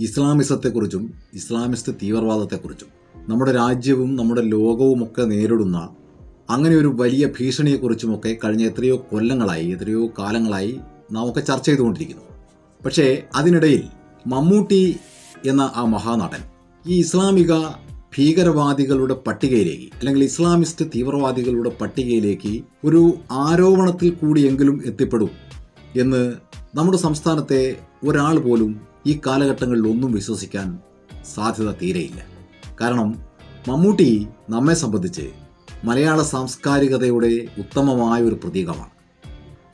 ഇസ്ലാമിസത്തെക്കുറിച്ചും Islamist തീവ്രവാദത്തെക്കുറിച്ചും നമ്മുടെ രാജ്യവും നമ്മുടെ ലോകവും ഒക്കെ നേരിടുന്ന അങ്ങനെ ഒരു വലിയ ഭീഷണിയെക്കുറിച്ചുമൊക്കെ കഴിഞ്ഞ എത്രയോ കൊല്ലങ്ങളായി എത്രയോ കാലങ്ങളായി നാം ഒക്കെ ചർച്ച ചെയ്തുകൊണ്ടിരിക്കുന്നു. പക്ഷേ അതിനിടയിൽ മമ്മൂട്ടി എന്ന ആ മഹാനടൻ ഈ ഇസ്ലാമിക ഭീകരവാദികളുടെ പട്ടികയിലേക്ക് അല്ലെങ്കിൽ ഇസ്ലാമിസ്റ്റ് തീവ്രവാദികളുടെ പട്ടികയിലേക്ക് ഒരു ആരോപണത്തിൽ കൂടിയെങ്കിലും എത്തിപ്പെടും എന്ന് നമ്മുടെ സംസ്ഥാനത്തെ ഒരാൾ പോലും ഈ കാലഘട്ടങ്ങളിൽ ഒന്നും വിശ്വസിക്കാൻ സാധ്യത തീരെയില്ല. കാരണം മമ്മൂട്ടി നമ്മെ സംബന്ധിച്ച് മലയാള സാംസ്കാരികതയുടെ ഉത്തമമായ ഒരു പ്രതീകമാണ്.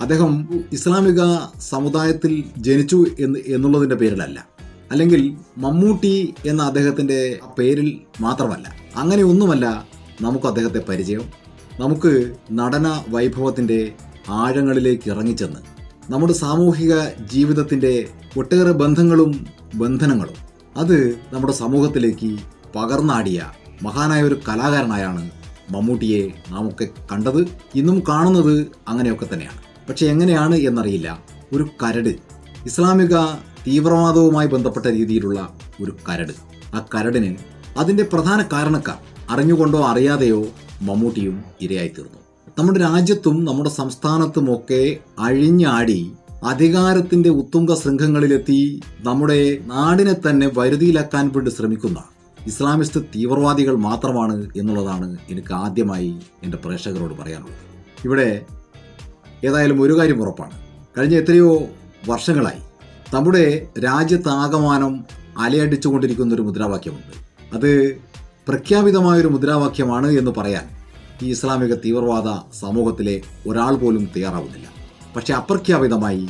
അദ്ദേഹം ഇസ്ലാമിക സമുദായത്തിൽ ജനിച്ചു എന്ന് എന്നുള്ളതിന്റെ പേരിലല്ല. അല്ലെങ്കിൽ മമ്മൂട്ടി എന്ന അദ്ദേഹത്തിന്റെ പേരിൽ മാത്രമല്ല. അങ്ങനെയൊന്നുമല്ല നമുക്ക് അദ്ദേഹത്തെ പരിചയം. നമുക്ക് നടന വൈഭവത്തിന്റെ ആഴങ്ങളിലേക്ക് ഇറങ്ങിച്ചെന്ന് നമ്മുടെ സാമൂഹിക ജീവിതത്തിന്റെ ഒട്ടേറെ ബന്ധങ്ങളും ബന്ധനങ്ങളും അത് നമ്മുടെ സമൂഹത്തിലേക്ക് പകർന്നാടിയ മഹാനായ ഒരു കലാകാരനായാണ് മമ്മൂട്ടിയെ നാം ഒക്കെ കണ്ടത്. ഇന്നും കാണുന്നത് അങ്ങനെയൊക്കെ തന്നെയാണ്. പക്ഷെ എങ്ങനെയാണ് എന്നറിയില്ല. ഒരു കരട്. ഇസ്ലാമിക തീവ്രവാദവുമായി ബന്ധപ്പെട്ട രീതിയിലുള്ള ഒരു കരട്. ആ കരടിന് അതിന്റെ പ്രധാന കാരണക്കാർ അറിഞ്ഞുകൊണ്ടോ അറിയാതെയോ മമ്മൂട്ടിയും ഇരയായിത്തീർന്നു. നമ്മുടെ രാജ്യത്തും നമ്മുടെ സംസ്ഥാനത്തുമൊക്കെ അഴിഞ്ഞാടി അധികാരത്തിന്റെ ഉത്തുംഗ ശൃംഖങ്ങളിലെത്തി നമ്മുടെ നാടിനെ തന്നെ വരുതിയിലാക്കാൻ വേണ്ടി ശ്രമിക്കുന്ന ഇസ്ലാമിസ്റ്റ് തീവ്രവാദികൾ മാത്രമാണ് എന്നുള്ളതാണ് എനിക്ക് ആദ്യമായി എന്റെ പ്രേക്ഷകരോട് പറയാനുള്ളത്. ഇവിടെ ഏതായാലും ഒരു കാര്യം ഉറപ്പാണ്. കഴിഞ്ഞ എത്രയോ വർഷങ്ങളായി നമ്മുടെ രാജ്യത്താകമാനം അലയടിച്ചുകൊണ്ടിരിക്കുന്ന ഒരു മുദ്രാവാക്യമുണ്ട്. അത് പ്രഖ്യാപിതമായൊരു മുദ്രാവാക്യമാണ് എന്ന് പറയാൻ ഈ ഇസ്ലാമിക തീവ്രവാദ സമൂഹത്തിലെ ഒരാൾ പോലും തയ്യാറാവുന്നില്ല. പക്ഷെ അപ്രഖ്യാപിതമായി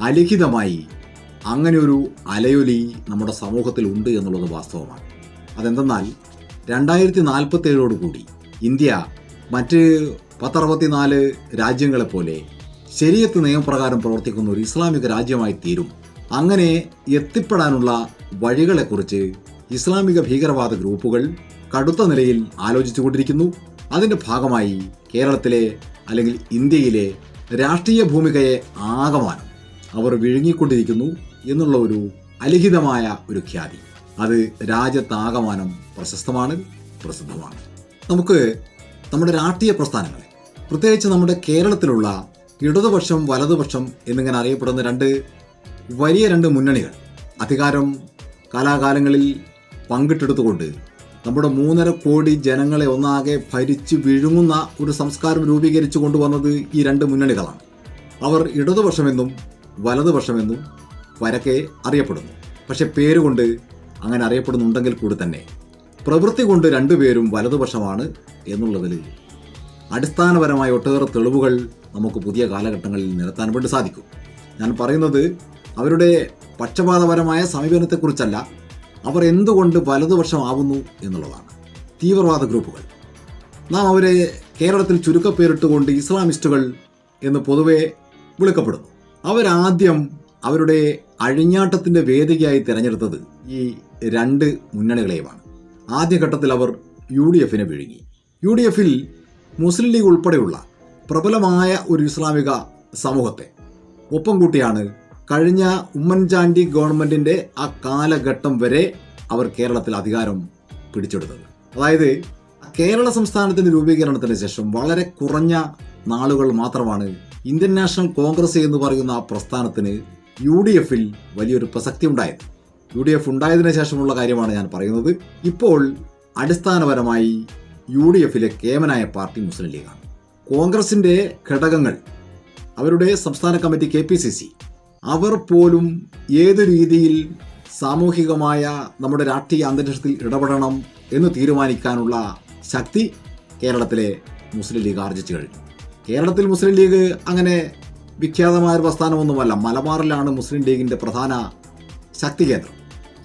അലിഖിതമായി അങ്ങനെ ഒരു അലയൊലി നമ്മുടെ സമൂഹത്തിൽ ഉണ്ട് എന്നുള്ളത് വാസ്തവമാണ്. അതെന്തെന്നാൽ രണ്ടായിരത്തി ഏഴോടുകൂടി ഇന്ത്യ മറ്റ് പത്തറുപത്തിനാല് രാജ്യങ്ങളെപ്പോലെ ശരിയത്ത് നിയമപ്രകാരം പ്രവർത്തിക്കുന്ന ഒരു ഇസ്ലാമിക രാജ്യമായി തീരും. അങ്ങനെ എത്തിപ്പെടാനുള്ള വഴികളെക്കുറിച്ച് ഇസ്ലാമിക ഭീകരവാദ ഗ്രൂപ്പുകൾ കടുത്ത നിലയിൽ ആലോചിച്ചുകൊണ്ടിരിക്കുന്നു. അതിന്റെ ഭാഗമായി കേരളത്തിലെ അല്ലെങ്കിൽ ഇന്ത്യയിലെ രാഷ്ട്രീയ ഭൂമികയെ ആകമാനം അവർ വിഴുങ്ങിക്കൊണ്ടിരിക്കുന്നു എന്നുള്ള ഒരു അലിഖിതമായ ഒരു ഖ്യാതി. അത് രാജ്യത്താകമാനം പ്രശസ്തമാണ് പ്രസിദ്ധമാണ്. നമുക്ക് നമ്മുടെ രാഷ്ട്രീയ പ്രസ്ഥാനങ്ങളെ പ്രത്യേകിച്ച് നമ്മുടെ കേരളത്തിലുള്ള ഇടതുപക്ഷം വലതുപക്ഷം എന്നിങ്ങനെ അറിയപ്പെടുന്ന രണ്ട് വലിയ രണ്ട് മുന്നണികൾ അധികാരം കാലാകാലങ്ങളിൽ പങ്കിട്ടെടുത്തുകൊണ്ട് നമ്മുടെ മൂന്നര കോടി ജനങ്ങളെ ഒന്നാകെ ഭരിച്ചു വിഴുങ്ങുന്ന ഒരു സംസ്കാരം രൂപീകരിച്ചു കൊണ്ടുവന്നത് ഈ രണ്ട് മുന്നണികളാണ്. അവർ ഇടതുപക്ഷമെന്നും വലതുപക്ഷമെന്നും പരക്കെ അറിയപ്പെടുന്നു. പക്ഷെ പേരുകൊണ്ട് അങ്ങനെ അറിയപ്പെടുന്നുണ്ടെങ്കിൽ കൂടി തന്നെ. പ്രവൃത്തി കൊണ്ട് രണ്ടുപേരും വലതുപക്ഷമാണ് എന്നുള്ളതിൽ അടിസ്ഥാനപരമായ ഒട്ടേറെ തെളിവുകൾ നമുക്ക് പുതിയ കാലഘട്ടങ്ങളിൽ നിരത്താൻ വേണ്ടി സാധിക്കും. ഞാൻ പറയുന്നത് അവരുടെ പക്ഷപാതപരമായ സമീപനത്തെക്കുറിച്ചല്ല. അവർ എന്തുകൊണ്ട് വലതുപക്ഷമാവുന്നു എന്നുള്ളതാണ്. തീവ്രവാദ ഗ്രൂപ്പുകൾ. നാം അവരെ കേരളത്തിൽ ചുരുക്കപ്പേരിട്ടുകൊണ്ട് ഇസ്ലാമിസ്റ്റുകൾ എന്ന് പൊതുവെ വിളിക്കപ്പെടുന്നു. അവരാദ്യം അവരുടെ അഴിഞ്ഞാട്ടത്തിന്റെ വേദികയായി തിരഞ്ഞെടുത്തത് ഈ രണ്ട് മുന്നണികളെയുമാണ്. ആദ്യഘട്ടത്തിൽ അവർ യു ഡി എഫിനെ വിഴുങ്ങി. യു ഡി എഫിൽ മുസ്ലിം ലീഗ് ഉൾപ്പെടെയുള്ള പ്രബലമായ ഒരു ഇസ്ലാമിക സമൂഹത്തെ ഒപ്പം കൂട്ടിയാണ് കഴിഞ്ഞ ഉമ്മൻചാണ്ടി ഗവൺമെന്റിന്റെ ആ കാലഘട്ടം വരെ അവർ കേരളത്തിൽ അധികാരം പിടിച്ചെടുത്തത്. അതായത് കേരള സംസ്ഥാനത്തിന്റെ രൂപീകരണത്തിന് ശേഷം വളരെ കുറഞ്ഞ നാളുകൾ മാത്രമാണ് ഇന്ത്യൻ നാഷണൽ കോൺഗ്രസ് എന്ന് പറയുന്ന ആ പ്രസ്ഥാനത്തിന് യു ഡി എഫിൽ വലിയൊരു പ്രസക്തി ഉണ്ടായത്. യു ഡി എഫ് ഉണ്ടായതിനു ശേഷമുള്ള കാര്യമാണ് ഞാൻ പറയുന്നത്. ഇപ്പോൾ അടിസ്ഥാനപരമായി യു ഡി എഫിലെ കേമനായ പാർട്ടി മുസ്ലിം ലീഗാണ്. കോൺഗ്രസിന്റെ ഘടകങ്ങൾ അവരുടെ സംസ്ഥാന committee K P C C അവർ പോലും ഏത് രീതിയിൽ സാമൂഹികമായ നമ്മുടെ രാഷ്ട്രീയ അന്തരീക്ഷത്തിൽ ഇടപെടണം എന്ന് തീരുമാനിക്കാനുള്ള ശക്തി കേരളത്തിലെ മുസ്ലിം ലീഗ് ആർജിച്ചു കഴിഞ്ഞു. കേരളത്തിൽ മുസ്ലിം ലീഗ് അങ്ങനെ വിഖ്യാതമായ പ്രസ്ഥാനമൊന്നുമല്ല. മലബാറിലാണ് മുസ്ലിം ലീഗിന്റെ പ്രധാന ശക്തി കേന്ദ്രം.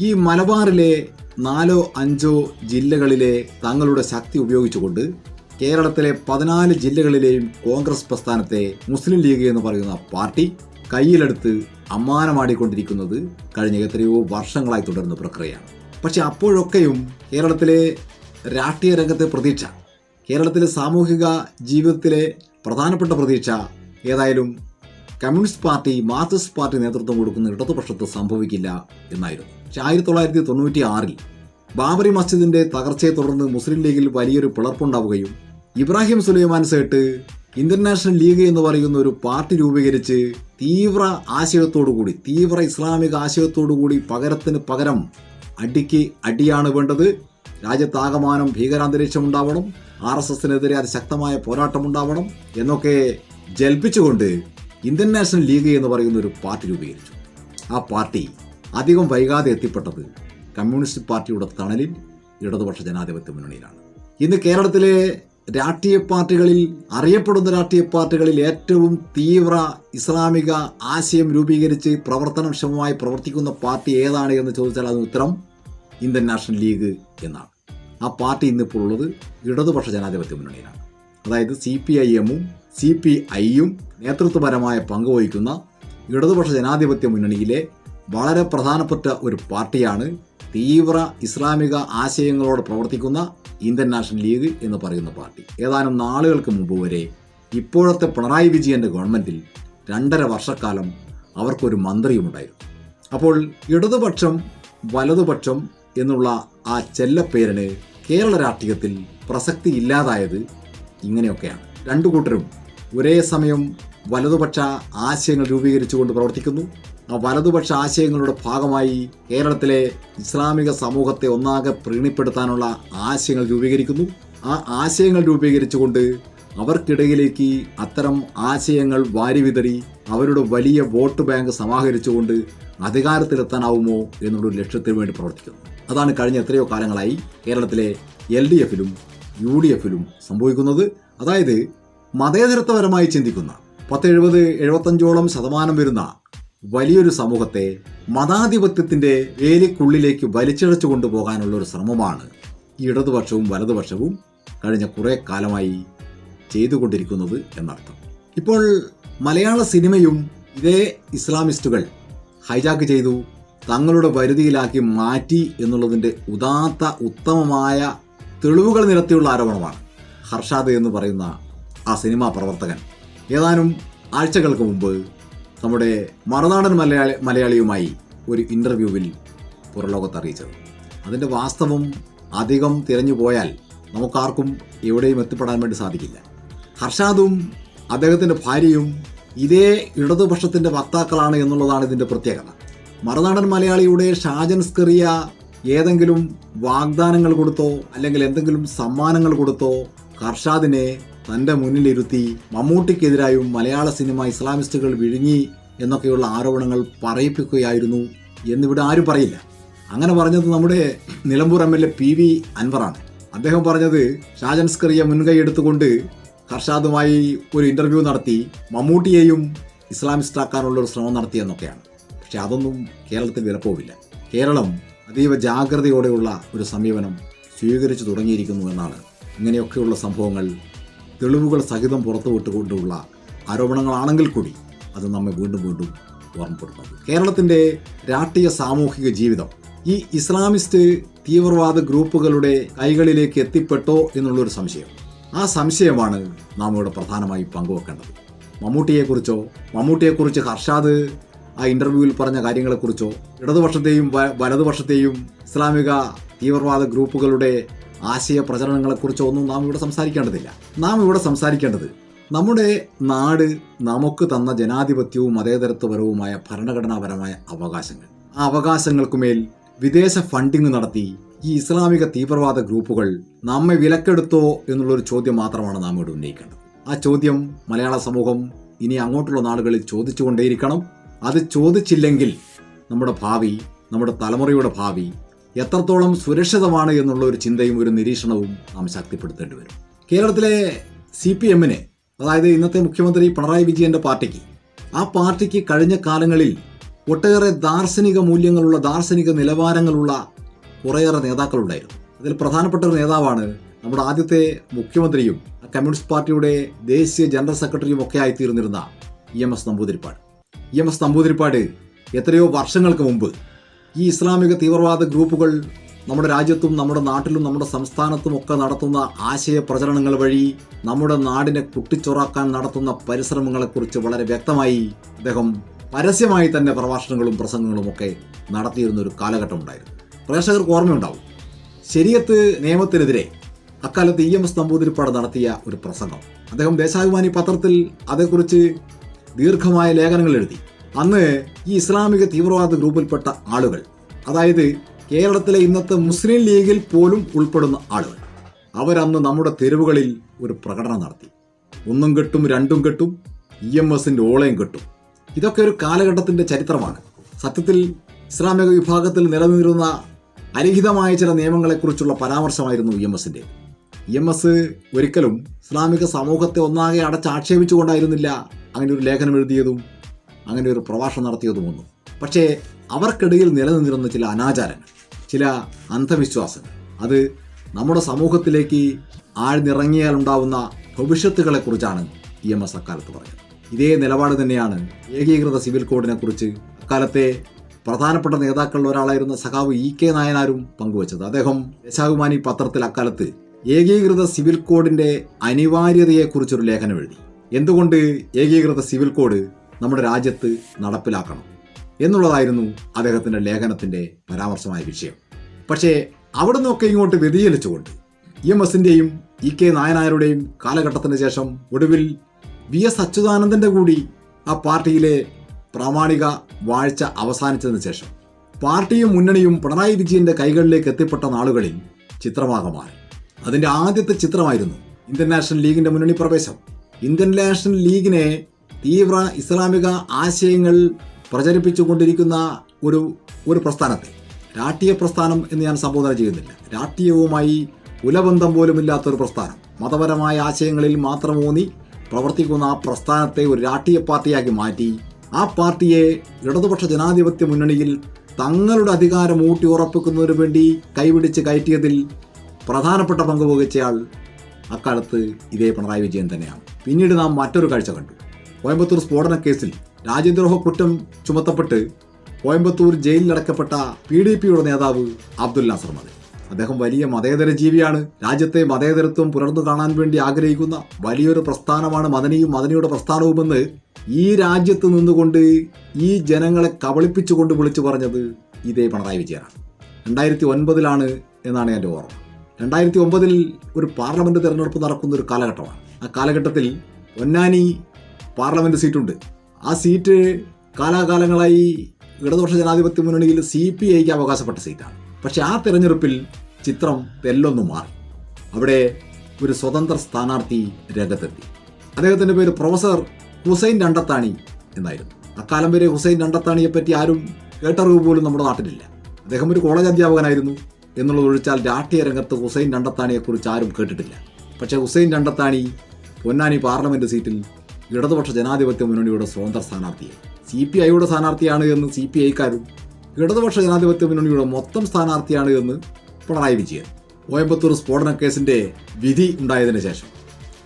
ഈ മലബാറിലെ നാലോ അഞ്ചോ ജില്ലകളിലെ തങ്ങളുടെ ശക്തി ഉപയോഗിച്ചുകൊണ്ട് കേരളത്തിലെ പതിനാല് ജില്ലകളിലെയും കോൺഗ്രസ് പ്രസ്ഥാനത്തെ മുസ്ലിം ലീഗ് എന്ന് പറയുന്ന പാർട്ടി കയ്യിലെടുത്ത് അമ്മാനമാടിക്കൊണ്ടിരിക്കുന്നത് കഴിഞ്ഞ എത്രയോ വർഷങ്ങളായി തുടരുന്ന പ്രക്രിയയാണ്. പക്ഷെ അപ്പോഴൊക്കെയും കേരളത്തിലെ രാഷ്ട്രീയ രംഗത്തെ പ്രതീക്ഷ കേരളത്തിലെ സാമൂഹിക ജീവിതത്തിലെ പ്രധാനപ്പെട്ട പ്രതീക്ഷ ഏതായാലും കമ്മ്യൂണിസ്റ്റ് പാർട്ടി മാർക്സിസ്റ്റ് പാർട്ടി നേതൃത്വം കൊടുക്കുന്ന ഇടതുപക്ഷത്ത് സംഭവിക്കില്ല എന്നായിരുന്നു. പക്ഷെ ആയിരത്തി തൊള്ളായിരത്തി തൊണ്ണൂറ്റി ആറിൽ ബാബറി മസ്ജിദിന്റെ തകർച്ചയെ തുടർന്ന് മുസ്ലിം ലീഗിൽ വലിയൊരു പിളർപ്പുണ്ടാവുകയും Ibrahim Sulaiman Sait Indian National League എന്ന് പറയുന്ന ഒരു പാർട്ടി രൂപീകരിച്ച് തീവ്ര ആശയത്തോടു കൂടി തീവ്ര ഇസ്ലാമിക ആശയത്തോടു കൂടി പകരത്തിന് പകരം അടിക്ക് അടിയാണ് വേണ്ടത്. രാജ്യത്താകമാനം ഭീകരാന്തരീക്ഷം ഉണ്ടാവണം. ആർ എസ് എസിനെതിരെ അതിശക്തമായ പോരാട്ടം ഉണ്ടാവണം എന്നൊക്കെ ജൽപ്പിച്ചുകൊണ്ട് ഇന്ത്യൻ നാഷണൽ ലീഗ് എന്ന് പറയുന്ന ഒരു പാർട്ടി രൂപീകരിച്ചു. ആ പാർട്ടി അധികം വൈകാതെ എത്തിപ്പെട്ടത് കമ്മ്യൂണിസ്റ്റ് പാർട്ടിയുടെ തണലിൽ ഇടതുപക്ഷ ജനാധിപത്യ മുന്നണിയിലാണ്. ഇന്ന് കേരളത്തിലെ രാഷ്ട്രീയ പാർട്ടികളിൽ അറിയപ്പെടുന്ന രാഷ്ട്രീയ പാർട്ടികളിൽ ഏറ്റവും തീവ്ര ഇസ്ലാമിക ആശയം രൂപീകരിച്ച് പ്രവർത്തനക്ഷമമായി പ്രവർത്തിക്കുന്ന പാർട്ടി ഏതാണ് എന്ന് ചോദിച്ചാൽ അതിന് ഉത്തരം ഇന്ത്യൻ നാഷണൽ ലീഗ് എന്നാണ്. ആ പാർട്ടി ഇന്നിപ്പോൾ ഉള്ളത് ഇടതുപക്ഷ ജനാധിപത്യ മുന്നണിയിലാണ്. അതായത് സി പി ഐ എമ്മും സി പി ഐയും നേതൃത്വപരമായ പങ്കുവഹിക്കുന്ന ഇടതുപക്ഷ ജനാധിപത്യ മുന്നണിയിലെ വളരെ പ്രധാനപ്പെട്ട ഒരു പാർട്ടിയാണ് തീവ്ര ഇസ്ലാമിക ആശയങ്ങളോട് പ്രവർത്തിക്കുന്ന ഇന്ത്യൻ നാഷണൽ ലീഗ് എന്ന് പറയുന്ന പാർട്ടി. ഏതാനും നാളുകൾക്ക് മുമ്പ് വരെ ഇപ്പോഴത്തെ പിണറായി വിജയന്റെ ഗവൺമെന്റിൽ രണ്ടര വർഷക്കാലം അവർക്കൊരു മന്ത്രിയുമുണ്ടായിരുന്നു. അപ്പോൾ ഇടതുപക്ഷം വലതുപക്ഷം എന്നുള്ള ആ ചെല്ലപ്പേരിന് കേരള രാഷ്ട്രീയത്തിൽ പ്രസക്തി ഇല്ലാതായത് ഇങ്ങനെയൊക്കെയാണ്. രണ്ടു കൂട്ടരും ഒരേ സമയം വലതുപക്ഷ ആശയങ്ങൾ രൂപീകരിച്ചുകൊണ്ട് പ്രവർത്തിക്കുന്നു. വലതുപക്ഷ ആശയങ്ങളുടെ ഭാഗമായി കേരളത്തിലെ ഇസ്ലാമിക സമൂഹത്തെ ഒന്നാകെ പ്രീണിപ്പെടുത്താനുള്ള ആശയങ്ങൾ രൂപീകരിക്കുന്നു. ആ ആശയങ്ങൾ രൂപീകരിച്ചുകൊണ്ട് അവർക്കിടയിലേക്ക് അത്തരം ആശയങ്ങൾ വാരിവിതറി അവരുടെ വലിയ വോട്ട് ബാങ്ക് സമാഹരിച്ചുകൊണ്ട് അധികാരത്തിലെത്താനാവുമോ എന്നുള്ളൊരു ലക്ഷ്യത്തിന് വേണ്ടി പ്രവർത്തിക്കുന്നു. അതാണ് കഴിഞ്ഞ എത്രയോ കാലങ്ങളായി കേരളത്തിലെ എൽ ഡി എഫിലും യു ഡി എഫിലും സംഭവിക്കുന്നത്. അതായത് മതേതരത്വപരമായി ചിന്തിക്കുന്ന പത്ത് എഴുപത് എഴുപത്തഞ്ചോളം ശതമാനം വരുന്ന വലിയൊരു സമൂഹത്തെ മതാധിപത്യത്തിന്റെ വേലിക്കുള്ളിലേക്ക് വലിച്ചിഴച്ചു കൊണ്ടുപോകാനുള്ള ഒരു ശ്രമമാണ് ഇടതുപക്ഷവും വലതുപക്ഷവും കഴിഞ്ഞ കുറേ കാലമായി ചെയ്തുകൊണ്ടിരിക്കുന്നത് എന്നർത്ഥം. ഇപ്പോൾ മലയാള സിനിമയും ഇതേ ഇസ്ലാമിസ്റ്റുകൾ ഹൈജാക്ക് ചെയ്തു തങ്ങളുടെ വരുതിയിലാക്കി മാറ്റി എന്നുള്ളതിന്റെ ഉദാത്ത ഉത്തമമായ തെളിവുകൾ നിരത്തിയുള്ള ആരോപണമാണ് ഹർഷാദ് എന്ന് പറയുന്ന ആ സിനിമാ പ്രവർത്തകൻ. ഏതാനും ആഴ്ചകൾക്ക് മുമ്പ് നമ്മുടെ മറുനാടൻ മലയാളി മലയാളിയുമായി ഒരു ഇന്റർവ്യൂവിൽ പുറലോകത്ത് അറിയിച്ചത്. അതിന്റെ വാസ്തവം അധികം തിരഞ്ഞു പോയാൽ നമുക്കാർക്കും എവിടെയും എത്തിപ്പെടാൻ വേണ്ടി സാധിക്കില്ല. ഹർഷാദും അദ്ദേഹത്തിന്റെ ഭാര്യയും ഇതേ ഇടതുപക്ഷത്തിന്റെ വക്താക്കളാണ് എന്നുള്ളതാണ് ഇതിന്റെ പ്രത്യേകത. മറുനാടൻ മലയാളിയുടെ ഷാജൻ സ്കറിയ ഏതെങ്കിലും വാഗ്ദാനങ്ങൾ കൊടുത്തോ അല്ലെങ്കിൽ എന്തെങ്കിലും സമ്മാനങ്ങൾ കൊടുത്തോ ഹർഷാദിനെ തന്റെ മുന്നിലിരുത്തി മമ്മൂട്ടിക്കെതിരായും മലയാള സിനിമ ഇസ്ലാമിസ്റ്റുകൾ വിഴുങ്ങി എന്നൊക്കെയുള്ള ആരോപണങ്ങൾ പറയിപ്പിക്കുകയായിരുന്നു എന്നിവിടെ ആരും പറയില്ല. അങ്ങനെ പറഞ്ഞത് നമ്മുടെ Nilambur M L A P V അൻവറാണ്. അദ്ദേഹം പറഞ്ഞത് ഷാജൻസ്കറിയെ മുൻകൈ എടുത്തുകൊണ്ട് ഹർഷാദുമായി ഒരു ഇന്റർവ്യൂ നടത്തി മമ്മൂട്ടിയെയും ഇസ്ലാമിസ്റ്റാക്കാനുള്ള ഒരു ശ്രമം നടത്തിയെന്നൊക്കെയാണ് പക്ഷെ അതൊന്നും കേരളത്തിൽ വിലപ്പോവില്ല. കേരളം അതീവ ജാഗ്രതയോടെയുള്ള ഒരു സമീപനം സ്വീകരിച്ചു തുടങ്ങിയിരിക്കുന്നു എന്നാണ്. ഇങ്ങനെയൊക്കെയുള്ള സംഭവങ്ങൾ തെളിവുകൾ സഹിതം പുറത്തുവിട്ടുകൊണ്ടുള്ള ആരോപണങ്ങളാണെങ്കിൽ കൂടി അത് നമ്മെ വീണ്ടും വീണ്ടും ഓർമ്മപ്പെടുത്തുന്നത് കേരളത്തിന്റെ രാഷ്ട്രീയ സാമൂഹിക ജീവിതം ഈ ഇസ്ലാമിസ്റ്റ് തീവ്രവാദ ഗ്രൂപ്പുകളുടെ കൈകളിലേക്ക് എത്തിപ്പെട്ടോ എന്നുള്ളൊരു സംശയം. ആ സംശയമാണ് നാം ഇവിടെ പ്രധാനമായി പങ്കുവെക്കേണ്ടത്. മമ്മൂട്ടിയെക്കുറിച്ചോ മമ്മൂട്ടിയെക്കുറിച്ച് ഹർഷാദ് ആ ഇന്റർവ്യൂവിൽ പറഞ്ഞ കാര്യങ്ങളെക്കുറിച്ചോ ഇടതുപക്ഷത്തെയും വലതുപക്ഷത്തെയും ഇസ്ലാമിക തീവ്രവാദ ഗ്രൂപ്പുകളുടെ ആശയ പ്രചരണങ്ങളെക്കുറിച്ചോ ഒന്നും നാം ഇവിടെ സംസാരിക്കേണ്ടതില്ല. നാം ഇവിടെ സംസാരിക്കേണ്ടത് നമ്മുടെ നാട് നമുക്ക് തന്ന ജനാധിപത്യവും മതേതരത്വപരവുമായ ഭരണഘടനാപരമായ അവകാശങ്ങൾ. ആ അവകാശങ്ങൾക്കുമേൽ വിദേശ ഫണ്ടിങ് നടത്തി ഈ ഇസ്ലാമിക തീവ്രവാദ ഗ്രൂപ്പുകൾ നമ്മെ വിലക്കെടുത്തോ എന്നുള്ളൊരു ചോദ്യം മാത്രമാണ് നാം ഇവിടെ ഉന്നയിക്കേണ്ടത്. ആ ചോദ്യം മലയാള സമൂഹം ഇനി അങ്ങോട്ടുള്ള നാടുകളിൽ ചോദിച്ചുകൊണ്ടേയിരിക്കണം. അത് ചോദിച്ചില്ലെങ്കിൽ നമ്മുടെ ഭാവി നമ്മുടെ തലമുറയുടെ ഭാവി എത്രത്തോളം സുരക്ഷിതമാണ് എന്നുള്ള ഒരു ചിന്തയും ഒരു നിരീക്ഷണവും നാം ശക്തിപ്പെടുത്തേണ്ടി വരും. കേരളത്തിലെ സി പി എമ്മിന് അതായത് ഇന്നത്തെ മുഖ്യമന്ത്രി പിണറായി വിജയന്റെ പാർട്ടിക്ക് ആ പാർട്ടിക്ക് കഴിഞ്ഞ കാലങ്ങളിൽ ഒട്ടേറെ ദാർശനിക മൂല്യങ്ങളുള്ള ദാർശനിക നിലവാരങ്ങളുള്ള കുറേയേറെ നേതാക്കളുണ്ടായിരുന്നു. അതിൽ പ്രധാനപ്പെട്ട ഒരു നേതാവാണ് നമ്മുടെ ആദ്യത്തെ മുഖ്യമന്ത്രിയും കമ്മ്യൂണിസ്റ്റ് പാർട്ടിയുടെ ദേശീയ ജനറൽ സെക്രട്ടറിയും ഒക്കെ ആയിത്തീർന്നിരുന്ന E M S Namboodiripad. E M S Namboodiripad എത്രയോ വർഷങ്ങൾക്ക് മുമ്പ് ഈ ഇസ്ലാമിക തീവ്രവാദ ഗ്രൂപ്പുകൾ നമ്മുടെ രാജ്യത്തും നമ്മുടെ നാട്ടിലും നമ്മുടെ സംസ്ഥാനത്തും ഒക്കെ നടത്തുന്ന ആശയ പ്രചരണങ്ങൾ വഴി നമ്മുടെ നാടിനെ കുട്ടിച്ചൊറാക്കാൻ നടത്തുന്ന പരിശ്രമങ്ങളെക്കുറിച്ച് വളരെ വ്യക്തമായി അദ്ദേഹം പരസ്യമായി തന്നെ പ്രഭാഷണങ്ങളും പ്രസംഗങ്ങളും ഒക്കെ നടത്തിയിരുന്ന ഒരു കാലഘട്ടമുണ്ടായിരുന്നു പ്രേക്ഷകർക്ക് ഓർമ്മയുണ്ടാവും. ശരിയത്ത് നിയമത്തിനെതിരെ അക്കാലത്ത് ഇ എം എസ് നമ്പൂതിരിപ്പാട് നടത്തിയ ഒരു പ്രസംഗം. അദ്ദേഹം ദേശാഭിമാനി പത്രത്തിൽ അതേക്കുറിച്ച് ദീർഘമായ ലേഖനങ്ങൾ എഴുതി. അന്ന് ഈ ഇസ്ലാമിക തീവ്രവാദ ഗ്രൂപ്പിൽപ്പെട്ട ആളുകൾ അതായത് കേരളത്തിലെ ഇന്നത്തെ മുസ്ലിം ലീഗിൽ പോലും ഉൾപ്പെടുന്ന ആളുകൾ അവരന്ന് നമ്മുടെ തെരുവുകളിൽ ഒരു പ്രകടനം നടത്തി. ഒന്നും കെട്ടും രണ്ടും കെട്ടും ഇ എം എസിന്റെ ഓളയും കെട്ടും. ഇതൊക്കെ ഒരു കാലഘട്ടത്തിന്റെ ചരിത്രമാണ്. സത്യത്തിൽ ഇസ്ലാമിക വിഭാഗത്തിൽ നിലനിന്നിരുന്ന അലിഖിതമായ ചില നിയമങ്ങളെക്കുറിച്ചുള്ള പരാമർശമായിരുന്നു ഇ എം എസിന്റെ ഇ എം എസ് ഒരിക്കലും ഇസ്ലാമിക സമൂഹത്തെ ഒന്നാകെ അടച്ചാക്ഷേപിച്ചുകൊണ്ടായിരുന്നില്ല അങ്ങനെ ഒരു ലേഖനം എഴുതിയതും അങ്ങനെ ഒരു പ്രഭാഷണം നടത്തിയതുമൊന്നും പക്ഷേ അവർക്കിടയിൽ നിലനിന്നിരുന്ന ചില അനാചാരങ്ങൾ ചില അന്ധവിശ്വാസങ്ങൾ അത് നമ്മുടെ സമൂഹത്തിലേക്ക് ആഴ്ന്നിറങ്ങിയാൽ ഉണ്ടാവുന്ന ഭവിഷ്യത്തുകളെക്കുറിച്ചാണ് ഇ എം എസ് അക്കാലത്ത് പറഞ്ഞത്. ഇതേ നിലപാട് തന്നെയാണ് ഏകീകൃത സിവിൽ കോഡിനെ കുറിച്ച് അക്കാലത്തെ പ്രധാനപ്പെട്ട നേതാക്കളിൽ ഒരാളായിരുന്ന സഖാവ് ഇ കെ നായനാരും പങ്കുവച്ചത്. അദ്ദേഹം ദേശാഭിമാനി പത്രത്തിൽ അക്കാലത്ത് ഏകീകൃത സിവിൽ കോഡിന്റെ അനിവാര്യതയെക്കുറിച്ചൊരു ലേഖനം എഴുതി. എന്തുകൊണ്ട് ഏകീകൃത സിവിൽ കോഡ് നമ്മുടെ രാജ്യത്ത് നടപ്പിലാക്കണം എന്നുള്ളതായിരുന്നു അദ്ദേഹത്തിന്റെ ലേഖനത്തിന്റെ പരാമർശമായ വിഷയം. പക്ഷേ അവിടെ നിന്നൊക്കെ ഇങ്ങോട്ട് വ്യതിചലിച്ചുകൊണ്ട് ഇ എം എസിന്റെയും ഇ കെ നായനാരുടെയും കാലഘട്ടത്തിന് ശേഷം ഒടുവിൽ വി എസ് അച്യുതാനന്ദന്റെ കൂടി ആ പാർട്ടിയിലെ പ്രാമാണിക വാഴ്ച അവസാനിച്ചതിന് ശേഷം പാർട്ടിയും മുന്നണിയും പിണറായി വിജയന്റെ കൈകളിലേക്ക് എത്തിപ്പെട്ട നാളുകളിൽ ചിത്രമാകെ മാറി. അതിന്റെ ആദ്യത്തെ ചിത്രമായിരുന്നു ഇന്ത്യൻ നാഷണൽ ലീഗിന്റെ മുന്നണി പ്രവേശം. ഇന്ത്യൻ നാഷണൽ ലീഗിനെ തീവ്ര ഇസ്ലാമിക ആശയങ്ങൾ പ്രചരിപ്പിച്ചുകൊണ്ടിരിക്കുന്ന ഒരു ഒരു പ്രസ്ഥാനത്തെ. രാഷ്ട്രീയ പ്രസ്ഥാനം എന്ന് ഞാൻ സംബോധന ചെയ്യുന്നില്ല. രാഷ്ട്രീയവുമായി കുലബന്ധം പോലുമില്ലാത്ത ഒരു പ്രസ്ഥാനം. മതപരമായ ആശയങ്ങളിൽ മാത്രം ഊന്നി പ്രവർത്തിക്കുന്ന ആ പ്രസ്ഥാനത്തെ ഒരു രാഷ്ട്രീയ പാർട്ടിയാക്കി മാറ്റി ആ പാർട്ടിയെ ഇടതുപക്ഷ ജനാധിപത്യ മുന്നണിയിൽ തങ്ങളുടെ അധികാരം ഊട്ടി ഉറപ്പിക്കുന്നതിനു വേണ്ടി കൈപിടിച്ച് കയറ്റിയതിൽ പ്രധാനപ്പെട്ട പങ്ക് വഹിച്ചയാൾ അക്കാലത്ത് ഇതേ പിണറായി വിജയൻ തന്നെയാണ്. പിന്നീട് നാം മറ്റൊരു കാഴ്ച കണ്ടു. കോയമ്പത്തൂർ സ്ഫോടന കേസിൽ രാജ്യദ്രോഹ കുറ്റം ചുമത്തപ്പെട്ട് കോയമ്പത്തൂർ ജയിലിലടക്കപ്പെട്ട പി ഡി പിയുടെ നേതാവ് അബ്ദുൽ നാസർ അദ്ദേഹം വലിയ മതേതര ജീവിയാണ്. രാജ്യത്തെ മതേതരത്വം പുലർന്നു കാണാൻ വേണ്ടി ആഗ്രഹിക്കുന്ന വലിയൊരു പ്രസ്ഥാനമാണ് മദനിയും മദനിയുടെ പ്രസ്ഥാനവുമെന്ന് ഈ രാജ്യത്ത് നിന്നുകൊണ്ട് ഈ ജനങ്ങളെ കബളിപ്പിച്ചുകൊണ്ട് വിളിച്ചു പറഞ്ഞത് ഇതേ പിണറായി വിജയനാണ്. രണ്ടായിരത്തി ഒൻപതിലാണ് എന്നാണ് എന്റെ ഓർമ്മ. രണ്ടായിരത്തി ഒമ്പതിൽ ഒരു പാർലമെന്റ് തിരഞ്ഞെടുപ്പ് നടക്കുന്ന ഒരു കാലഘട്ടമാണ്. ആ കാലഘട്ടത്തിൽ പൊന്നാനി പാർലമെന്റ് സീറ്റുണ്ട്. ആ സീറ്റ് കാലാകാലങ്ങളായി ഇടതുപക്ഷ ജനാധിപത്യ മുന്നണിയിൽ സി പി ഐക്ക് അവകാശപ്പെട്ട സീറ്റാണ്. പക്ഷെ ആ തെരഞ്ഞെടുപ്പിൽ ചിത്രം തെല്ലൊന്നു മാറി. അവിടെ ഒരു സ്വതന്ത്ര സ്ഥാനാർത്ഥി രംഗത്തെത്തി. അദ്ദേഹത്തിന്റെ പേര് പ്രൊഫസർ ഹുസൈൻ രണ്ടത്താണി എന്നായിരുന്നു. അക്കാലം വരെ ഹുസൈൻ രണ്ടത്താണിയെ പറ്റി ആരും കേട്ടറിവ് പോലും നമ്മുടെ നാട്ടിലില്ല. അദ്ദേഹം ഒരു കോളേജ് അധ്യാപകനായിരുന്നു എന്നുള്ളത് ഒഴിച്ചാൽ രാഷ്ട്രീയ രംഗത്ത് ഹുസൈൻ രണ്ടത്താണിയെക്കുറിച്ച് ആരും കേട്ടിട്ടില്ല. പക്ഷേ ഹുസൈൻ രണ്ടത്താണി പൊന്നാനി പാർലമെന്റ് സീറ്റിൽ ഇടതുപക്ഷ ജനാധിപത്യ മുന്നണിയുടെ സ്വതന്ത്ര സ്ഥാനാർത്ഥിയെ. സി പി ഐയുടെ സ്ഥാനാർത്ഥിയാണ് എന്ന് സി പി ഐക്കാരും ഇടതുപക്ഷ ജനാധിപത്യ മുന്നണിയുടെ മൊത്തം സ്ഥാനാർത്ഥിയാണ് എന്ന് പിണറായി വിജയൻ. കോയമ്പത്തൂർ സ്ഫോടന കേസിന്റെ വിധി ഉണ്ടായതിന് ശേഷം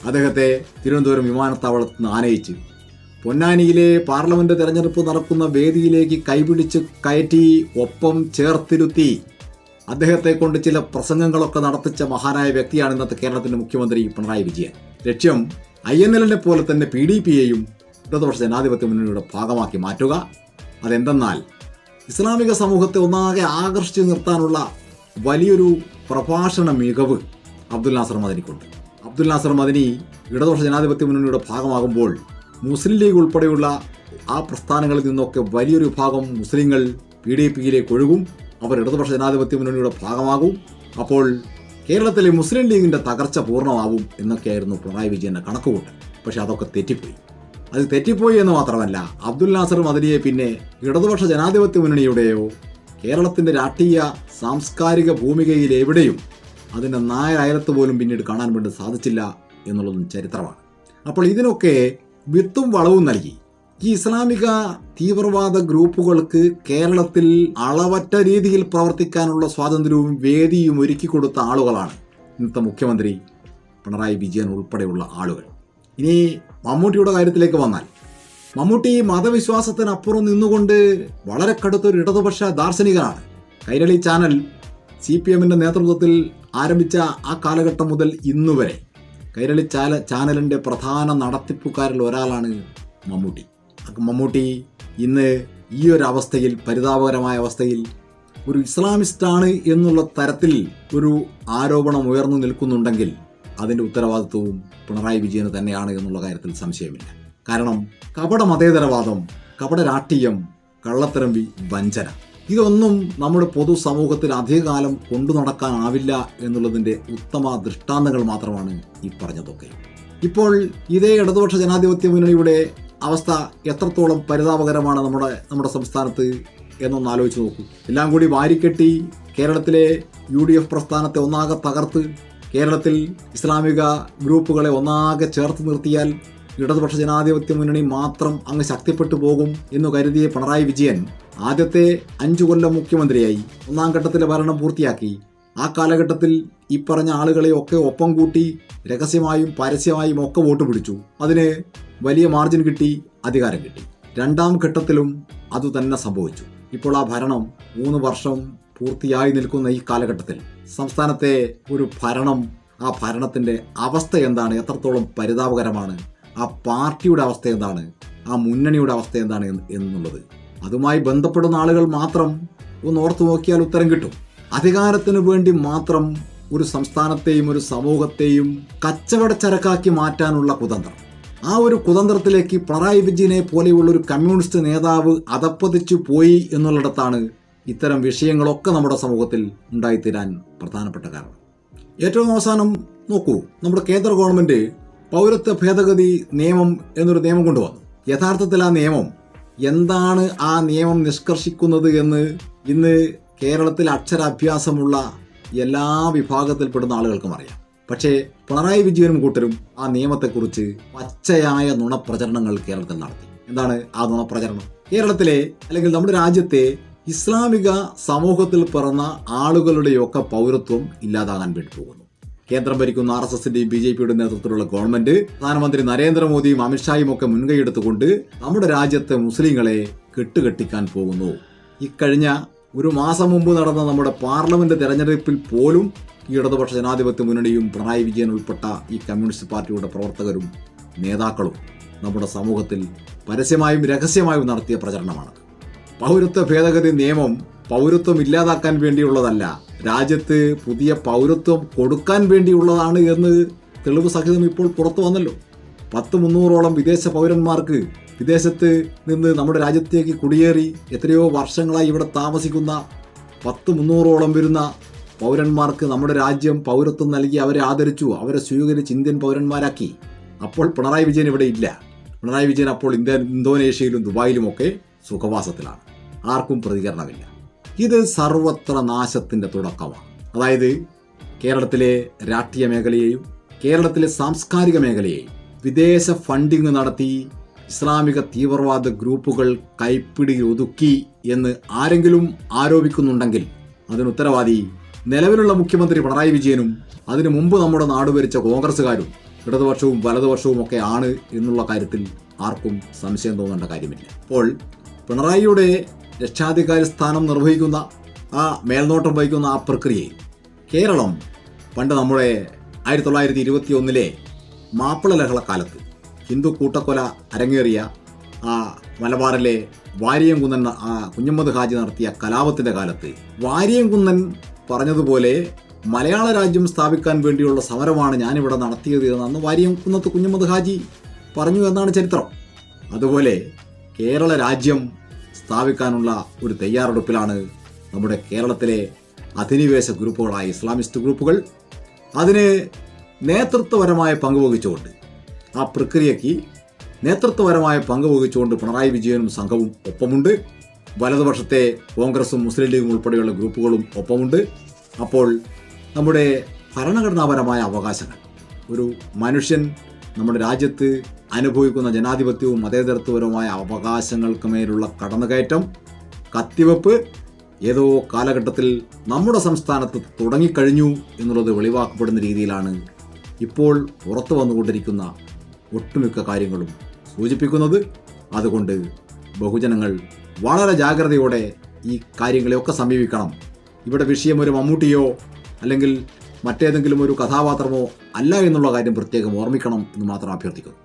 അദ്ദേഹത്തെ തിരുവനന്തപുരം വിമാനത്താവളത്തിൽ നിന്ന് ആനയിച്ച് പൊന്നാനിയിലെ പാർലമെന്റ് തെരഞ്ഞെടുപ്പ് നടക്കുന്ന വേദിയിലേക്ക് കൈപിടിച്ച് കയറ്റി ഒപ്പം ചേർത്തിരുത്തി അദ്ദേഹത്തെ കൊണ്ട് ചില പ്രസംഗങ്ങളൊക്കെ നടത്തിച്ച മഹാനായ വ്യക്തിയാണ് ഇന്നത്തെ കേരളത്തിന്റെ മുഖ്യമന്ത്രി പിണറായി വിജയൻ. ലക്ഷ്യം ഐ എൻ എല്ലിനെ പോലെ തന്നെ പി ഡി പിയെയും ഇടതുപക്ഷ ജനാധിപത്യ മുന്നണിയുടെ ഭാഗമാക്കി മാറ്റുക. അതെന്തെന്നാൽ ഇസ്ലാമിക സമൂഹത്തെ ഒന്നാകെ ആകർഷിച്ചു നിർത്താനുള്ള വലിയൊരു പ്രഭാഷണ മികവ് അബ്ദുൽ നാസർ മദനിക്കുണ്ട്. അബ്ദുൽ നാസർ മദനി ഇടതുപക്ഷ ജനാധിപത്യ മുന്നണിയുടെ ഭാഗമാകുമ്പോൾ മുസ്ലിം ലീഗ് ഉൾപ്പെടെയുള്ള ആ പ്രസ്ഥാനങ്ങളിൽ നിന്നൊക്കെ വലിയൊരു ഭാഗം മുസ്ലിങ്ങൾ പി ഡി പിയിലേക്ക് ഒഴുകും. അവർ ഇടതുപക്ഷ ജനാധിപത്യ മുന്നണിയുടെ ഭാഗമാകും. അപ്പോൾ കേരളത്തിലെ മുസ്ലിം ലീഗിന്റെ തകർച്ച പൂർണമാവും എന്നൊക്കെയായിരുന്നു പിണറായി വിജയന്റെ കണക്കുകൂട്ടൽ. പക്ഷെ അതൊക്കെ തെറ്റിപ്പോയി. അത് തെറ്റിപ്പോയി എന്ന് മാത്രമല്ല അബ്ദുൽ നാസർ മദനിയെ പിന്നെ ഇടതുപക്ഷ ജനാധിപത്യ മുന്നണിയുടെയോ കേരളത്തിന്റെ രാഷ്ട്രീയ സാംസ്കാരിക ഭൂമികയിൽ എവിടെയും അതിന്റെ നായരയലത്ത് പോലും പിന്നീട് കാണാൻ വേണ്ടി സാധിച്ചില്ല എന്നുള്ളതും ചരിത്രമാണ്. അപ്പോൾ ഇതിനൊക്കെ വിത്തും വളവും നൽകി. ഈ ഇസ്ലാമിക തീവ്രവാദ ഗ്രൂപ്പുകൾക്ക് കേരളത്തിൽ അളവറ്റ രീതിയിൽ പ്രവർത്തിക്കാനുള്ള സ്വാതന്ത്ര്യവും വേദിയും ഒരുക്കി കൊടുത്ത ആളുകളാണ് ഇന്നത്തെ മുഖ്യമന്ത്രി പിണറായി വിജയൻ ഉൾപ്പെടെയുള്ള ആളുകൾ. ഇനി മമ്മൂട്ടിയുടെ കാര്യത്തിലേക്ക് വന്നാൽ. മമ്മൂട്ടി മതവിശ്വാസത്തിനപ്പുറം നിന്നുകൊണ്ട് വളരെ കടുത്തൊരു ഇടതുപക്ഷ ദാർശനികനാണ്. കൈരളി ചാനൽ സി പി എമ്മിന്റെ നേതൃത്വത്തിൽ ആരംഭിച്ച ആ കാലഘട്ടം മുതൽ ഇന്നുവരെ കൈരളി ചാല ചാനലിന്റെ പ്രധാന നടത്തിപ്പുകാരിൽ ഒരാളാണ് മമ്മൂട്ടി. മമ്മൂട്ടി ഇന്ന് ഈ ഒരു അവസ്ഥയിൽ പരിതാപകരമായ അവസ്ഥയിൽ ഒരു ഇസ്ലാമിസ്റ്റാണ് എന്നുള്ള തരത്തിൽ ഒരു ആരോപണം ഉയർന്നു നിൽക്കുന്നുണ്ടെങ്കിൽ അതിന്റെ ഉത്തരവാദിത്വവും പിണറായി വിജയന് തന്നെയാണ് എന്നുള്ള കാര്യത്തിൽ സംശയമില്ല. കാരണം കപട മതേതരവാദം കപട രാഷ്ട്രീയം കള്ളത്തരമ്പി വഞ്ചന ഇതൊന്നും നമ്മുടെ പൊതുസമൂഹത്തിൽ അധികകാലം കൊണ്ടു നടക്കാനാവില്ല എന്നുള്ളതിന്റെ ഉത്തമ ദൃഷ്ടാന്തങ്ങൾ മാത്രമാണ് ഈ പറഞ്ഞതൊക്കെ. ഇപ്പോൾ ഇതേ ഇടതുപക്ഷ ജനാധിപത്യ മുന്നണിയുടെ അവസ്ഥ എത്രത്തോളം പരിതാപകരമാണ് നമ്മുടെ നമ്മുടെ സംസ്ഥാനത്ത് എന്നൊന്ന് ആലോചിച്ച് നോക്കൂ. എല്ലാം കൂടി വാരിക്കെട്ടി കേരളത്തിലെ യു ഡി എഫ് പ്രസ്ഥാനത്തെ ഒന്നാകെ തകർത്ത് കേരളത്തിൽ ഇസ്ലാമിക ഗ്രൂപ്പുകളെ ഒന്നാകെ ചേർത്ത് നിർത്തിയാൽ ഇടതുപക്ഷ ജനാധിപത്യ മുന്നണി മാത്രം അങ്ങ് ശക്തിപ്പെട്ടു പോകും എന്ന് കരുതിയ പിണറായി വിജയൻ ആദ്യത്തെ അഞ്ചു കൊല്ലം മുഖ്യമന്ത്രിയായി ഒന്നാം ഘട്ടത്തിലെ ഭരണം പൂർത്തിയാക്കി. ആ കാലഘട്ടത്തിൽ ഈ പറഞ്ഞ ആളുകളെ ഒക്കെ ഒപ്പം കൂട്ടി രഹസ്യമായും പരസ്യമായും ഒക്കെ വോട്ട് പിടിച്ചു. അതിന് വലിയ മാർജിൻ കിട്ടി അധികാരം കിട്ടി. രണ്ടാം ഘട്ടത്തിലും അതുതന്നെ സംഭവിച്ചു. ഇപ്പോൾ ആ ഭരണം മൂന്ന് വർഷം പൂർത്തിയായി നിൽക്കുന്ന ഈ കാലഘട്ടത്തിൽ സംസ്ഥാനത്തെ ഒരു ഭരണം ആ ഭരണത്തിന്റെ അവസ്ഥ എന്താണ് എത്രത്തോളം പരിതാപകരമാണ് ആ പാർട്ടിയുടെ അവസ്ഥ എന്താണ് ആ മുന്നണിയുടെ അവസ്ഥ എന്താണ് എന്നുള്ളത്. അതുമായി ബന്ധപ്പെടുന്ന ആളുകൾ മാത്രം ഒന്ന് ഓർത്തു നോക്കിയാൽ ഉത്തരം കിട്ടും. അധികാരത്തിനു വേണ്ടി മാത്രം ഒരു സംസ്ഥാനത്തെയും ഒരു സമൂഹത്തെയും കച്ചവടച്ചരക്കാക്കി മാറ്റാനുള്ള കുതന്ത്രം. ആ ഒരു കുതന്ത്രത്തിലേക്ക് പിണറായി വിജയനെ പോലെയുള്ള ഒരു കമ്മ്യൂണിസ്റ്റ് നേതാവ് അതപ്പതിച്ചു പോയി എന്നുള്ളിടത്താണ് ഇത്തരം വിഷയങ്ങളൊക്കെ നമ്മുടെ സമൂഹത്തിൽ ഉണ്ടായിത്തീരാൻ പ്രധാനപ്പെട്ട കാരണം. ഏറ്റവും അവസാനം നോക്കൂ നമ്മുടെ കേന്ദ്ര ഗവൺമെന്റ് പൗരത്വ ഭേദഗതി നിയമം എന്നൊരു നിയമം കൊണ്ടുവന്നു. യഥാർത്ഥത്തിൽ ആ നിയമം എന്താണ് ആ നിയമം നിഷ്കർഷിക്കുന്നത് എന്ന് ഇന്ന് കേരളത്തിൽ അക്ഷരാഭ്യാസമുള്ള എല്ലാ വിഭാഗത്തിൽപ്പെടുന്ന ആളുകൾക്കും അറിയാം. പക്ഷേ പിണറായി വിജയനും കൂട്ടരും ആ നിയമത്തെക്കുറിച്ച് പച്ചയായ നുണപ്രചരണങ്ങൾ കേരളത്തിൽ നടത്തി. എന്താണ് ആ നുണപ്രചരണം? കേരളത്തിലെ അല്ലെങ്കിൽ നമ്മുടെ രാജ്യത്തെ ഇസ്ലാമിക സമൂഹത്തിൽ പിറന്ന ആളുകളുടെയൊക്കെ പൗരത്വം ഇല്ലാതാകാൻ വേണ്ടി പോകുന്നു. കേന്ദ്രം ഭരിക്കുന്ന ആർ എസ് എസിന്റെയും ബി ജെ പിയുടെ നേതൃത്വത്തിലുള്ള ഗവൺമെന്റ് പ്രധാനമന്ത്രി നരേന്ദ്രമോദിയും അമിത്ഷായും ഒക്കെ മുൻകൈയെടുത്തുകൊണ്ട് നമ്മുടെ രാജ്യത്തെ മുസ്ലിങ്ങളെ കെട്ടുകെട്ടിക്കാൻ പോകുന്നു. ഇക്കഴിഞ്ഞ ഒരു മാസം മുമ്പ് നടന്ന നമ്മുടെ പാർലമെന്റ് തെരഞ്ഞെടുപ്പിൽ പോലും ഈ ഇടതുപക്ഷ ജനാധിപത്യ മുന്നണിയും പിണറായി വിജയൻ ഉൾപ്പെട്ട ഈ കമ്മ്യൂണിസ്റ്റ് പാർട്ടിയുടെ പ്രവർത്തകരും നേതാക്കളും നമ്മുടെ സമൂഹത്തിൽ പരസ്യമായും രഹസ്യമായും നടത്തിയ പ്രചരണമാണ്. പൗരത്വ ഭേദഗതി നിയമം പൗരത്വം ഇല്ലാതാക്കാൻ വേണ്ടിയുള്ളതല്ല രാജ്യത്ത് പുതിയ പൗരത്വം കൊടുക്കാൻ വേണ്ടിയുള്ളതാണ് എന്ന് തെളിവ് സഹിതം ഇപ്പോൾ പുറത്തു വന്നല്ലോ. പത്ത് മുന്നൂറോളം വിദേശ പൗരന്മാർക്ക് വിദേശത്ത് നിന്ന് നമ്മുടെ രാജ്യത്തേക്ക് കുടിയേറി എത്രയോ വർഷങ്ങളായി ഇവിടെ താമസിക്കുന്ന പത്ത് മുന്നൂറോളം വരുന്ന പൗരന്മാർക്ക് നമ്മുടെ രാജ്യം പൗരത്വം നൽകി അവരെ ആദരിച്ചു അവരെ സ്വീകരിച്ച് ഇന്ത്യൻ പൗരന്മാരാക്കി. അപ്പോൾ പിണറായി വിജയൻ ഇവിടെ ഇല്ല. പിണറായി വിജയൻ അപ്പോൾ ഇന്ത്യ ഇന്തോനേഷ്യയിലും ദുബായിലുമൊക്കെ സുഖവാസത്തിലാണ്. ആർക്കും പ്രതികരണമില്ല. ഇത് സർവത്ര നാശത്തിന്റെ തുടക്കമാണ്. അതായത് കേരളത്തിലെ രാഷ്ട്രീയ മേഖലയെയും കേരളത്തിലെ സാംസ്കാരിക മേഖലയെയും വിദേശ ഫണ്ടിങ് നടത്തി ഇസ്ലാമിക തീവ്രവാദ ഗ്രൂപ്പുകൾ കൈപ്പിടി ഒതുക്കി എന്ന് ആരെങ്കിലും ആരോപിക്കുന്നുണ്ടെങ്കിൽ അതിനുത്തരവാദി നിലവിലുള്ള മുഖ്യമന്ത്രി പിണറായി വിജയനും അതിനു മുമ്പ് നമ്മുടെ നാട് ഭരിച്ച കോൺഗ്രസ്സുകാരും ഇടതുപക്ഷവും വലതുപക്ഷവും ഒക്കെ ആണ് എന്നുള്ള കാര്യത്തിൽ ആർക്കും സംശയം തോന്നേണ്ട കാര്യമില്ല. അപ്പോൾ പിണറായിയുടെ രക്ഷാധികാരി സ്ഥാനം നിർവഹിക്കുന്ന ആ മേൽനോട്ടം വഹിക്കുന്ന ആ പ്രക്രിയയിൽ കേരളം പണ്ട് നമ്മുടെ ആയിരത്തി തൊള്ളായിരത്തി ഇരുപത്തി ഒന്നിലെ മാപ്പിള ലഹള കാലത്ത് ഹിന്ദു കൂട്ടക്കൊല അരങ്ങേറിയ ആ മലബാറിലെ വാരിയംകുന്നൻ ആ കുഞ്ഞമ്മദ് ഹാജി നടത്തിയ കലാപത്തിന്റെ കാലത്ത്. വാരിയംകുന്നൻ പറഞ്ഞതുപോലെ മലയാള രാജ്യം സ്ഥാപിക്കാൻ വേണ്ടിയുള്ള സമരമാണ് ഞാനിവിടെ നടത്തിയത് എന്നാണ് വാരിയംകുന്നത്ത് കുഞ്ഞമ്മദ് ഹാജി പറഞ്ഞു എന്നാണ് ചരിത്രം. അതുപോലെ കേരള രാജ്യം സ്ഥാപിക്കാനുള്ള ഒരു തയ്യാറെടുപ്പിലാണ് നമ്മുടെ കേരളത്തിലെ അധിനിവേശ ഗ്രൂപ്പുകളായ ഇസ്ലാമിസ്റ്റ് ഗ്രൂപ്പുകൾ. അതിന് നേതൃത്വപരമായ പങ്കുവഹിച്ചുകൊണ്ട് ആ പ്രക്രിയയ്ക്ക് നേതൃത്വപരമായ പങ്ക് വഹിച്ചുകൊണ്ട് പിണറായി വിജയനും സംഘവും ഒപ്പമുണ്ട്. വലതുപക്ഷത്തെ കോൺഗ്രസും മുസ്ലിം ലീഗും ഉൾപ്പെടെയുള്ള ഗ്രൂപ്പുകളും ഒപ്പമുണ്ട്. അപ്പോൾ നമ്മുടെ ഭരണഘടനാപരമായ അവകാശങ്ങൾ ഒരു മനുഷ്യൻ നമ്മുടെ രാജ്യത്ത് അനുഭവിക്കുന്ന ജനാധിപത്യവും മതേതരത്വപരവുമായ അവകാശങ്ങൾക്ക് മേലുള്ള കടന്നുകയറ്റം കത്തിവെപ്പ് ഏതോ കാലഘട്ടത്തിൽ നമ്മുടെ സംസ്ഥാനത്ത് തുടങ്ങിക്കഴിഞ്ഞു എന്നുള്ളത് വെളിവാക്കപ്പെടുന്ന രീതിയിലാണ് ഇപ്പോൾ പുറത്തു വന്നുകൊണ്ടിരിക്കുന്ന ഒട്ടുമിക്ക കാര്യങ്ങളും സൂചിപ്പിക്കുന്നത് അതുകൊണ്ട് ബഹുജനങ്ങൾ വളരെ ജാഗ്രതയോടെ ഈ കാര്യങ്ങളെയൊക്കെ സമീപിക്കണം. ഇവിടെ വിഷയം ഒരു മമ്മൂട്ടിയോ അല്ലെങ്കിൽ മറ്റേതെങ്കിലും ഒരു കഥാപാത്രമോ അല്ല എന്നുള്ള കാര്യം പ്രത്യേകം ഓർമ്മിക്കണം എന്ന് മാത്രം അഭ്യർത്ഥിക്കുന്നു.